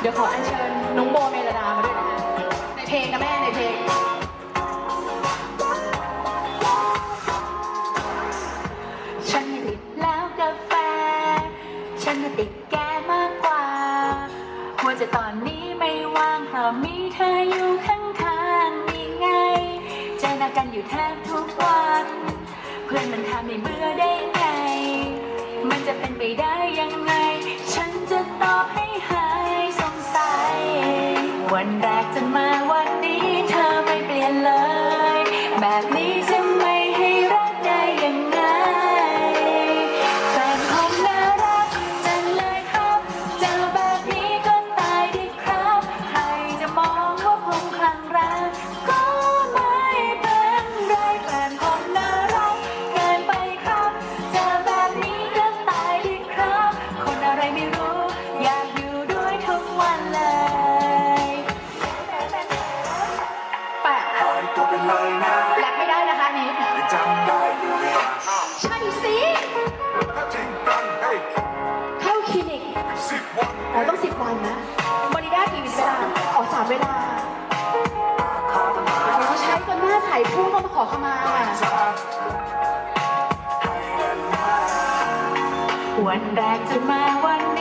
เดี๋ยวขออัญเชิญน้องโบเมลดามาด้วยนะคะในเพลงนะแม่ในเพลงฉันน่ะติดแล้วกาแฟ ฉันน่ะติดแกมากกว่าหัวใจะตอนนี้ไม่ว่างเพราะมีเธออยู่ข้างทางนี่ไงเจอหน้ากันอยู่แทบทุกวัน เพื่อนมันทำให้เบื่อได้ไง มันจะเป็นไปได้ยังไงายพุ่งเข้ามาขอขมาวันแรกจะมาวัน